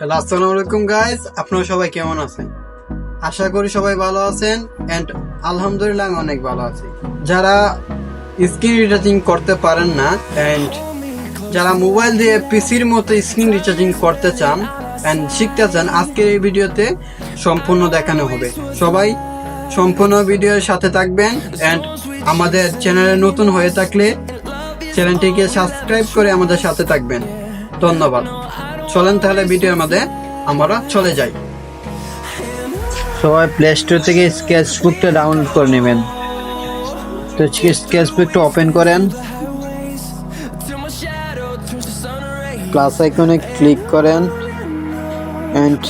Hello, আসসালামু আলাইকুম guys আপনারা সবাই কেমন আছেন? আশা করি সবাই ভালো আছেন এন্ড আলহামদুলিল্লাহ অনেক ভালো আছি। যারা স্ক্রিন রিচার্জিং করতে পারেন না এন্ড যারা মোবাইল দিয়ে পিসির মতো স্ক্রিন রিচার্জিং করতে চান এন্ড শিখতে চান, আজকের এই ভিডিওতে সম্পূর্ণ দেখানো হবে। সবাই সম্পূর্ণ ভিডিওর সাথে থাকবেন এন্ড আমাদের চ্যানেলে নতুন হয়ে থাকলে চ্যানেলটিকে সাবস্ক্রাইব করে আমাদের সাথে থাকবেন। ধন্যবাদ। চলেন তাহলে ভিডিওর মধ্যে আমরা চলে যাই। সবাই প্লে স্টোর থেকে স্কেচ স্কেচবুকটা ডাউনলোড করে নেবেন। তো স্কেচবুকটা ওপেন করেন। প্লাস আইকনে ক্লিক করেন। And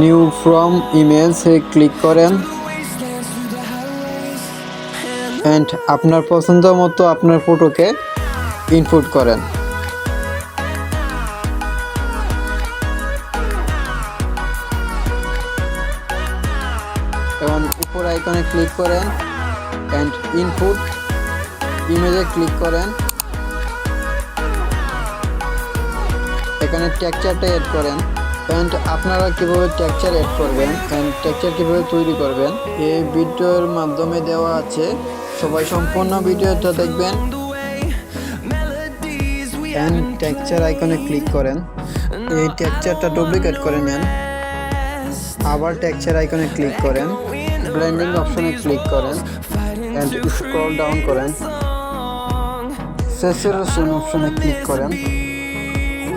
new from image click করেন। অ্যান্ড আপনার পছন্দ মতো আপনার ফটোকে ইনপুট করেন। উপর আইকনে ক্লিক করেন অ্যান্ড ইনপুট ইমেজে ক্লিক করেন। এখানে টেক্সচারটা এড করেন। অ্যান্ড আপনারা কীভাবে টেক্সচার এড করবেন অ্যান্ড টেক্সচার কীভাবে তৈরি করবেন, এই ভিডিওর মাধ্যমে দেওয়া আছে। সবাই সম্পূর্ণ ভিডিওটা দেখবেন। অ্যান্ড টেক্সচার আইকনে ক্লিক করেন। এই টেক্সচারটা ডুপ্লিকেট করে নেন। আবার টেক্সচার আইকনে ক্লিক করেন। ব্লেন্ডিং অপশনে ক্লিক করেন অ্যান্ড স্ক্রল ডাউন করেন। স্যাচুরেশন অপশনে ক্লিক করেন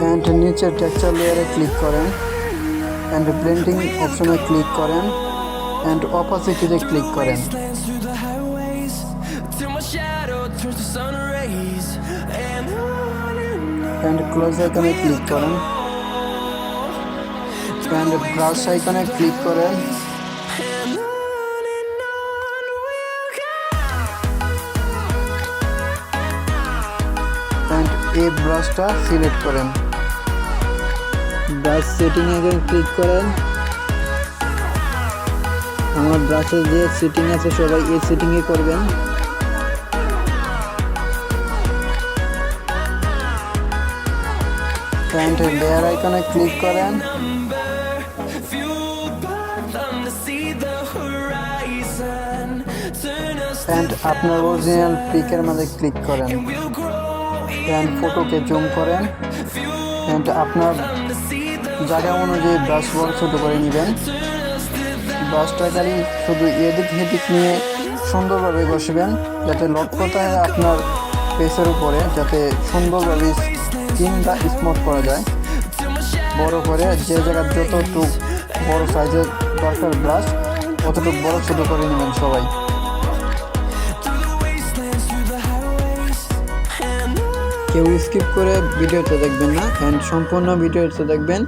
অ্যান্ড নিচের টেক্সচার লেয়ারে ক্লিক করেন অ্যান্ড ব্লেন্ডিং অপশনে ক্লিক করেন অ্যান্ড অপাসিটিতে ক্লিক করেন। অ্যান্ড ক্লোজ আইকনে ক্লিক করেন। অ্যান্ড ব্রাশ আইকনে ক্লিক করেন। এই ব্রাশটা সিলেক্ট করেন। ব্রাশ সেটিং এ ক্লিক করেন আমার ব্রাশের যে সেটিং আছে সবাই এই সেটিং এ করবেন অ্যান্ড লেয়ার আইকনে ক্লিক করেন। অ্যান্ড আপনার অরিজিনাল পিকের মধ্যে ক্লিক করেন। অ্যান্ড ফটোকে জুম করেন অ্যান্ড আপনার জায়গা অনুযায়ী ব্রাশ বল ছোটো করে নেবেন। ব্রাশটা খালি শুধু এদিক হেদিক নিয়ে সুন্দরভাবে বসবেন যাতে লক্ষ্যতায় আপনার পেসের উপরে যাতে সুন্দরভাবে স্কিনটা স্মুথ করা যায়। বড় করে যে জায়গার যতটুক বড় সাইজের দরকার ব্রাশ অতটুকু বড় ছোটো করে নেবেন সবাই। কেউ স্কিপ করে ভিডিওতে দেখবেন না। অ্যান্ড সম্পূর্ণ ভিডিওতে দেখবেন,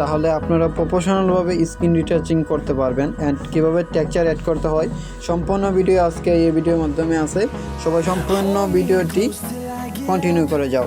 তাহলে আপনারা প্রফেশনালভাবে স্ক্রিন রিচার্জিং করতে পারবেন অ্যান্ড কীভাবে টেকচার অ্যাড করতে হয়। সম্পূর্ণ ভিডিও আজকে এই ভিডিওর মাধ্যমে আছে। সবাই সম্পূর্ণ ভিডিওটি কন্টিনিউ করে যাও।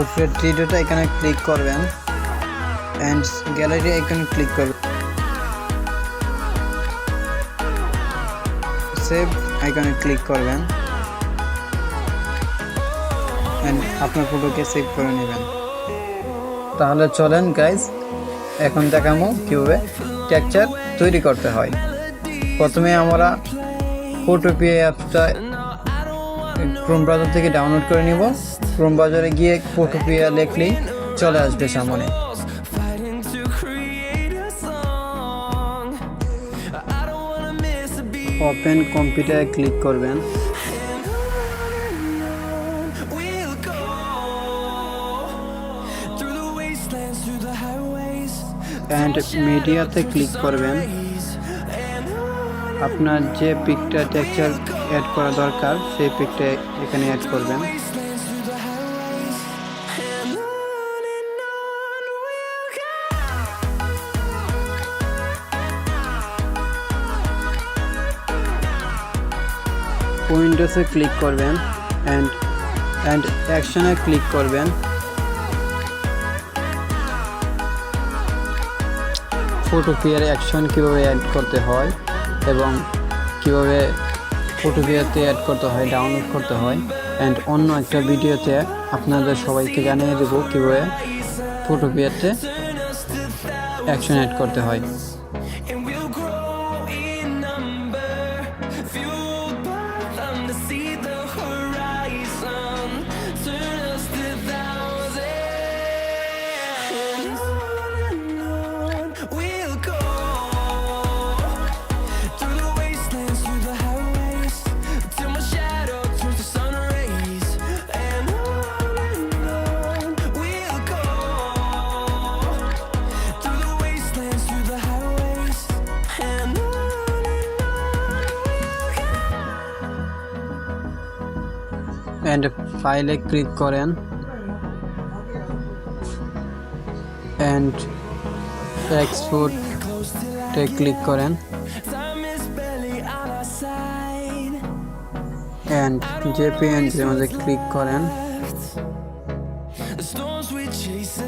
উপরের ভিডিওটা এখানে ক্লিক করবেন অ্যান্ড গ্যালারি এখানে ক্লিক করবেন। সেভ আইকনে ক্লিক করবেন অ্যান্ড আপনার ফটোকে সেভ করে নেবেন। তাহলে চলেন গাইজ এখন দেখাবো কীভাবে টেক্সচার তৈরি করতে হয়। প্রথমে আমরা ফটোপিএ অ্যাপসটা ক্রোম ব্রাউজার থেকে ডাউনলোড করে নিব। ক্রোম বাজারে গিয়ে প্রতিক্রিয়া লেখলেই চলে আসবে সামনে। ওপেন কম্পিউটারে ক্লিক করবেন। অ্যান্ড মিডিয়াতে ক্লিক করবেন। আপনার যে পিকটা টেক্সচার অ্যাড করা দরকার সেই পিকটা এখানে অ্যাড করবেন। উইন্ডোসে ক্লিক করবেন অ্যান্ড অ্যান্ড অ্যাকশনে ক্লিক করবেন। ফটোপিয়ার অ্যাকশন কীভাবে অ্যাড করতে হয় এবং কীভাবে ফটোপিয়াতে অ্যাড করতে হয় ডাউনলোড করতে হয়। অ্যান্ড অন্য একটা ভিডিওতে আপনাদের সবাইকে জানিয়ে দেবো কীভাবে ফটোপিয়াতে অ্যাকশন অ্যাড করতে হয়। অ্যান্ড ফাইলে ক্লিক করেন। অ্যান্ড এক্সপোর্টে ক্লিক করেন। Time is barely on our side. And জেপিএনজির মধ্যে ক্লিক করেন The storms we chase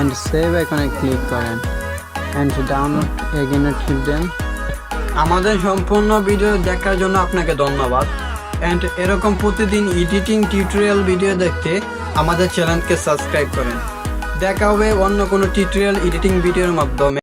and save এখানে ক্লিক করেন অ্যান্ড ডাউনলোড এগেনে টিপ দেন। আমাদের সম্পূর্ণ ভিডিও দেখার জন্য আপনাকে ধন্যবাদ। অ্যান্ড এরকম প্রতিদিন এডিটিং টিউটোরিয়াল ভিডিও দেখতে আমাদের চ্যানেলকে সাবস্ক্রাইব করেন। দেখা হবে অন্য কোনো টিউটোরিয়াল এডিটিং ভিডিওর মাধ্যমে।